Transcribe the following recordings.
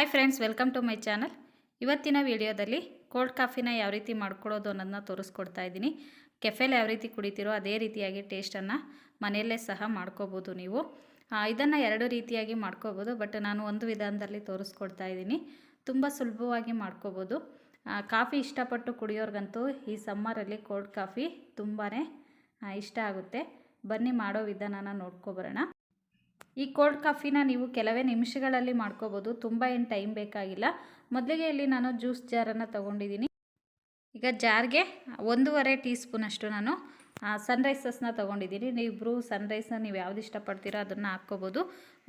Hi friends welcome to my channel ಇವತ್ತಿನ ವಿಡಿಯೋದಲ್ಲಿ cold ಕಾಫಿನ ಯಾವ ರೀತಿ ಮಾಡ್ಕೊಳ್ಳೋದು ಅನ್ನೋದನ್ನ ತೋರಿಸ್ಕೊಡ್ತಾ ಇದ್ದೀನಿ. ಕೆಫೆಲ್ ಯಾವ ರೀತಿ ಕುಡಿತೀರೋ ಅದೇ ರೀತಿಯಾಗಿ ಟೇಸ್ಟನ್ನು ಮನೆಯಲ್ಲೇ ಸಹ ಮಾಡ್ಕೋಬೋದು ನೀವು. ಇದನ್ನು ಎರಡು ರೀತಿಯಾಗಿ ಮಾಡ್ಕೋಬೋದು ಬಟ್ ನಾನು ಒಂದು ವಿಧಾನದಲ್ಲಿ ತೋರಿಸ್ಕೊಡ್ತಾ ಇದ್ದೀನಿ. ತುಂಬ ಸುಲಭವಾಗಿ ಮಾಡ್ಕೋಬೋದು. ಕಾಫಿ ಇಷ್ಟಪಟ್ಟು ಕುಡಿಯೋರ್ಗಂತೂ ಈ ಸಮ್ಮರಲ್ಲಿ ಕೋಲ್ಡ್ ಕಾಫಿ ತುಂಬಾ ಇಷ್ಟ ಆಗುತ್ತೆ. ಬನ್ನಿ ಮಾಡೋ ವಿಧಾನನ ನೋಡ್ಕೊಬರೋಣ ಈ ಕೋಲ್ಡ್ ಕಾಫಿನ ನೀವು ಕೆಲವೇ ನಿಮಿಷಗಳಲ್ಲಿ ಮಾಡ್ಕೋಬೋದು. ತುಂಬ ಏನು ಟೈಮ್ ಬೇಕಾಗಿಲ್ಲ. ಮೊದಲಿಗೆ ಇಲ್ಲಿ ನಾನು ಜ್ಯೂಸ್ ಜಾರನ್ನು ತೊಗೊಂಡಿದ್ದೀನಿ ಈಗ ಜಾರ್ಗೆ ಒಂದೂವರೆ ಟೀ ಸ್ಪೂನಷ್ಟು ನಾನು ಸನ್ರೈಸಸ್ನ ತೊಗೊಂಡಿದ್ದೀನಿ ನೀವಿಬ್ಬರು ಸನ್ರೈಸ್ನ ನೀವು ಯಾವ್ದು ಇಷ್ಟಪಡ್ತೀರೋ ಅದನ್ನು ಹಾಕ್ಕೋಬೋದು.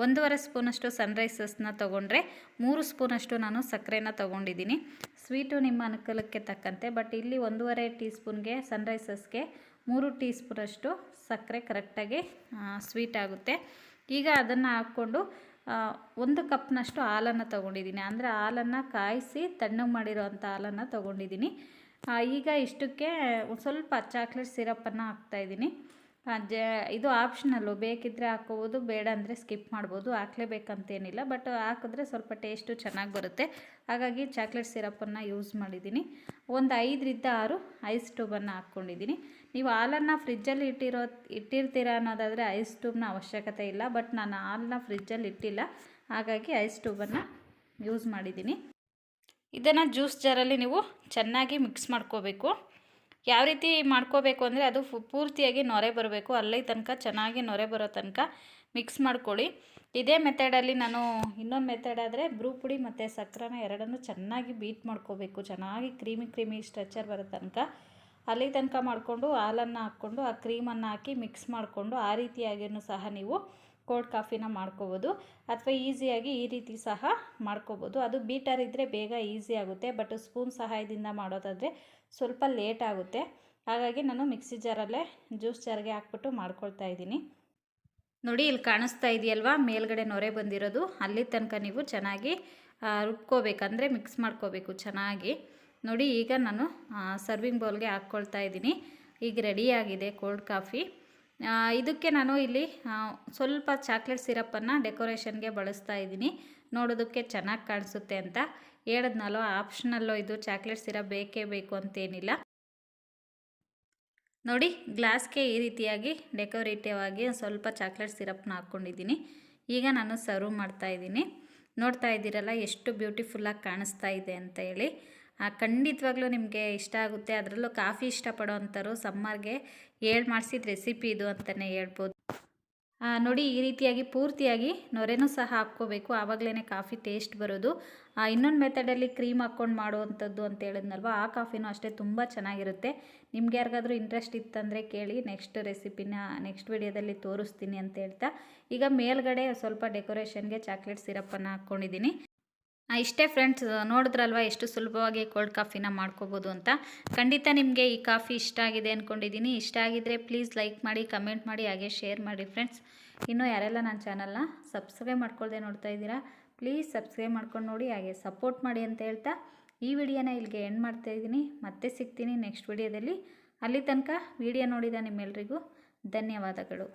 ಒಂದೂವರೆ ಸ್ಪೂನಷ್ಟು ಸನ್ರೈಸಸ್ನ ತೊಗೊಂಡ್ರೆ ಮೂರು ಸ್ಪೂನಷ್ಟು ನಾನು ಸಕ್ಕರೆನ ತೊಗೊಂಡಿದ್ದೀನಿ ಸ್ವೀಟು ನಿಮ್ಮ ಅನುಕೂಲಕ್ಕೆ ತಕ್ಕಂತೆ ಬಟ್ ಇಲ್ಲಿ ಒಂದೂವರೆ ಟೀ ಸ್ಪೂನ್ಗೆ ಸನ್ರೈಸಸ್ಗೆ ಮೂರು ಟೀ ಸ್ಪೂನಷ್ಟು ಸಕ್ಕರೆ ಕರೆಕ್ಟಾಗಿ ಸ್ವೀಟ್ ಆಗುತ್ತೆ. ಈಗ ಅದನ್ನು ಹಾಕ್ಕೊಂಡು ಒಂದು ಕಪ್ನಷ್ಟು ಹಾಲನ್ನು ತೊಗೊಂಡಿದ್ದೀನಿ. ಅಂದರೆ ಹಾಲನ್ನು ಕಾಯಿಸಿ ತಣ್ಣಗೆ ಮಾಡಿರೋವಂಥ ಹಾಲನ್ನು ತೊಗೊಂಡಿದ್ದೀನಿ. ಈಗ ಇಷ್ಟಕ್ಕೆ ಸ್ವಲ್ಪ ಚಾಕ್ಲೇಟ್ ಸಿರಪ್ಪನ್ನು ಹಾಕ್ತಾಯಿದ್ದೀನಿ ಇದು ಆಪ್ಷನಲ್ಲು ಬೇಕಿದ್ದರೆ ಹಾಕೋಬೋದು, ಬೇಡ ಅಂದರೆ ಸ್ಕಿಪ್ ಮಾಡ್ಬೋದು, ಹಾಕ್ಲೇಬೇಕಂತೇನಿಲ್ಲ ಬಟ್ ಹಾಕಿದ್ರೆ ಸ್ವಲ್ಪ ಟೇಸ್ಟು ಚೆನ್ನಾಗಿ ಬರುತ್ತೆ. ಹಾಗಾಗಿ ಚಾಕ್ಲೇಟ್ ಸಿರಪ್ಪನ್ನು ಯೂಸ್ ಮಾಡಿದ್ದೀನಿ. ಒಂದು ಐದರಿಂದ ಆರು ಐಸ್ ಟ್ಯೂಬನ್ನು ಹಾಕ್ಕೊಂಡಿದ್ದೀನಿ. ನೀವು ಹಾಲನ್ನು ಫ್ರಿಜ್ಜಲ್ಲಿ ಇಟ್ಟಿರೋ, ಇಟ್ಟಿರ್ತೀರಾ ಅನ್ನೋದಾದರೆ ಐಸ್ ಟ್ಯೂಬ್ನ ಅವಶ್ಯಕತೆ ಇಲ್ಲ ಬಟ್ ನಾನು ಹಾಲನ್ನ ಫ್ರಿಜ್ಜಲ್ಲಿ ಇಟ್ಟಿಲ್ಲ. ಹಾಗಾಗಿ ಐಸ್ ಟ್ಯೂಬನ್ನು ಯೂಸ್ ಮಾಡಿದ್ದೀನಿ. ಇದನ್ನು ಜ್ಯೂಸ್ ಜಾರಲ್ಲಿ ನೀವು ಚೆನ್ನಾಗಿ ಮಿಕ್ಸ್ ಮಾಡ್ಕೋಬೇಕು. ಯಾವ ರೀತಿ ಮಾಡ್ಕೋಬೇಕು ಅಂದರೆ ಅದು ಪೂರ್ತಿಯಾಗಿ ನೊರೆ ಬರಬೇಕು. ಅಲ್ಲಿ ತನಕ, ಚೆನ್ನಾಗಿ ನೊರೆ ಬರೋ ತನಕ ಮಿಕ್ಸ್ ಮಾಡ್ಕೊಳ್ಳಿ. ಇದೇ ಮೆಥಡಲ್ಲಿ ನಾನು ಇನ್ನೊಂದು ಮೆಥಡ್ ಆದರೆ ಬ್ರೂ ಪುಡಿ ಮತ್ತು ಸಕ್ಕರೆನ ಎರಡನ್ನೂ ಚೆನ್ನಾಗಿ ಬೀಟ್ ಮಾಡ್ಕೋಬೇಕು. ಚೆನ್ನಾಗಿ ಕ್ರೀಮಿ ಕ್ರೀಮಿ ಸ್ಟ್ರಚ್ಚರ್ ಬರೋ ತನಕ. ಅಲ್ಲಿ ತನಕ ಮಾಡಿಕೊಂಡು ಹಾಲನ್ನು ಹಾಕ್ಕೊಂಡು, ಆ ಕ್ರೀಮನ್ನು ಹಾಕಿ ಮಿಕ್ಸ್ ಮಾಡಿಕೊಂಡು, ಆ ರೀತಿಯಾಗಿಯೂ ಸಹ ನೀವು ಕೋಲ್ಡ್ ಕಾಫಿನ ಮಾಡ್ಕೋಬೋದು. ಅಥವಾ ಈಸಿಯಾಗಿ ಈ ರೀತಿ ಸಹ ಮಾಡ್ಕೋಬೋದು. ಅದು ಬೀಟರ್ ಇದ್ದರೆ ಬೇಗ ಈಸಿ ಆಗುತ್ತೆ ಬಟ್ ಸ್ಪೂನ್ ಸಹಾಯದಿಂದ ಮಾಡೋದಾದರೆ ಸ್ವಲ್ಪ ಲೇಟ್ ಆಗುತ್ತೆ. ಹಾಗಾಗಿ ನಾನು ಮಿಕ್ಸಿ ಜಾರಲ್ಲೇ ಜ್ಯೂಸ್ ಜಾರ್ಗೆ ಹಾಕ್ಬಿಟ್ಟು ಮಾಡ್ಕೊಳ್ತಾ ಇದ್ದೀನಿ. ನೋಡಿ, ಇಲ್ಲಿ ಕಾಣಿಸ್ತಾ ಇದೆಯಲ್ವಾ? ಮೇಲ್ಗಡೆ ನೊರೆ ಬಂದಿರೋದು. ಅಲ್ಲಿ ತನಕ ನೀವು ಚೆನ್ನಾಗಿ ರುಬ್ಕೋಬೇಕಂದರೆ ಮಿಕ್ಸ್ ಮಾಡ್ಕೋಬೇಕು ಚೆನ್ನಾಗಿ. ನೋಡಿ ಈಗ ನಾನು ಸರ್ವಿಂಗ್ ಬೌಲ್ಗೆ ಹಾಕ್ಕೊಳ್ತಾ ಇದ್ದೀನಿ. ಈಗ ರೆಡಿಯಾಗಿದೆ ಕೋಲ್ಡ್ ಕಾಫಿ ಇದಕ್ಕೆ ನಾನು ಇಲ್ಲಿ ಸ್ವಲ್ಪ ಚಾಕ್ಲೇಟ್ ಸಿರಪ್ಪನ್ನು ಡೆಕೋರೇಷನ್ಗೆ ಬಳಸ್ತಾ ಇದ್ದೀನಿ. ನೋಡೋದಕ್ಕೆ ಚೆನ್ನಾಗಿ ಕಾಣಿಸುತ್ತೆ ಅಂತ. ಹೇಳಿದ್ನಲ್ಲೋ ಆಪ್ಷನಲ್ಲೋ ಇದು ಚಾಕ್ಲೇಟ್ ಸಿರಪ್ ಬೇಕೇ ಬೇಕು ಅಂತೇನಿಲ್ಲ. ನೋಡಿ ಗ್ಲಾಸ್ಗೆ ಈ ರೀತಿಯಾಗಿ ಡೆಕೋರೇಟಿವ್ ಆಗಿ ಸ್ವಲ್ಪ ಚಾಕ್ಲೇಟ್ ಸಿರಪ್ನ ಹಾಕ್ಕೊಂಡಿದ್ದೀನಿ. ಈಗ ನಾನು ಸರ್ವ್ ಮಾಡ್ತಾ ಇದ್ದೀನಿ. ನೋಡ್ತಾ ಇದ್ದೀರಲ್ಲ, ಎಷ್ಟು ಬ್ಯೂಟಿಫುಲ್ಲಾಗಿ ಕಾಣಿಸ್ತಾ ಇದೆ ಅಂತ ಹೇಳಿ. ಖಂಡಿತವಾಗ್ಲೂ ನಿಮಗೆ ಇಷ್ಟ ಆಗುತ್ತೆ. ಅದರಲ್ಲೂ ಕಾಫಿ ಇಷ್ಟಪಡೋ ಅಂಥವ್ರು ಸಮ್ಮರ್ಗೆ ಹೇಳಿ ಮಾಡಿಸಿದ ರೆಸಿಪಿ ಇದು ಅಂತಲೇ ಹೇಳ್ಬೋದು. ನೋಡಿ ಈ ರೀತಿಯಾಗಿ ಪೂರ್ತಿಯಾಗಿ ನೊರೆನೂ ಸಹ ಹಾಕ್ಕೋಬೇಕು. ಆವಾಗಲೇ ಕಾಫಿ ಟೇಸ್ಟ್ ಬರೋದು. ಇನ್ನೊಂದು ಮೆಥಡಲ್ಲಿ ಕ್ರೀಮ್ ಹಾಕ್ಕೊಂಡು ಮಾಡುವಂಥದ್ದು ಅಂತ ಹೇಳಿದ್ನಲ್ವ, ಆ ಕಾಫಿನೂ ಅಷ್ಟೇ ತುಂಬ ಚೆನ್ನಾಗಿರುತ್ತೆ. ನಿಮ್ಗೆ ಯಾರಿಗಾದ್ರೂ ಇಂಟ್ರೆಸ್ಟ್ ಇತ್ತಂದರೆ ಕೇಳಿ ನೆಕ್ಸ್ಟ್ ರೆಸಿಪಿನ ನೆಕ್ಸ್ಟ್ ವಿಡಿಯೋದಲ್ಲಿ ತೋರಿಸ್ತೀನಿ ಅಂತ ಹೇಳ್ತಾ. ಈಗ ಮೇಲ್ಗಡೆ ಸ್ವಲ್ಪ ಡೆಕೋರೇಷನ್ಗೆ ಚಾಕ್ಲೇಟ್ ಸಿರಪ್ಪನ್ನು ಹಾಕ್ಕೊಂಡಿದ್ದೀನಿ. ಇಷ್ಟೇ ಫ್ರೆಂಡ್ಸ್ ನೋಡಿದ್ರಲ್ವ ಎಷ್ಟು ಸುಲಭವಾಗಿ ಕೋಲ್ಡ್ ಕಾಫಿನ ಮಾಡ್ಕೋಬೋದು ಅಂತ? ಖಂಡಿತ ನಿಮಗೆ ಈ ಕಾಫಿ ಇಷ್ಟ ಆಗಿದೆ ಅಂದ್ಕೊಂಡಿದ್ದೀನಿ ಇಷ್ಟ ಆಗಿದ್ದರೆ ಪ್ಲೀಸ್ ಲೈಕ್ ಮಾಡಿ ಕಮೆಂಟ್ ಮಾಡಿ, ಹಾಗೆ ಶೇರ್ ಮಾಡಿ ಫ್ರೆಂಡ್ಸ್ ಇನ್ನೂ ಯಾರೆಲ್ಲ ನನ್ನ ಚಾನಲ್ನ ಸಬ್ಸ್ಕ್ರೈಬ್ ಮಾಡ್ಕೊಳ್ದೆ ನೋಡ್ತಾ ಇದ್ದೀರಾ ಪ್ಲೀಸ್ ಸಬ್ಸ್ಕ್ರೈಬ್ ಮಾಡ್ಕೊಂಡು ನೋಡಿ, ಹಾಗೆ ಸಪೋರ್ಟ್ ಮಾಡಿ ಅಂತ ಹೇಳ್ತಾ ಈ ವಿಡಿಯೋನ ಇಲ್ಲಿಗೆ ಎಂಡ್ ಮಾಡ್ತಾ ಇದ್ದೀನಿ. ಮತ್ತೆ ಸಿಗ್ತೀನಿ ನೆಕ್ಸ್ಟ್ ವಿಡಿಯೋದಲ್ಲಿ. ಅಲ್ಲಿ ತನಕ ವಿಡಿಯೋ ನೋಡಿದ ನಿಮ್ಮೆಲ್ಲರಿಗೂ ಧನ್ಯವಾದಗಳು.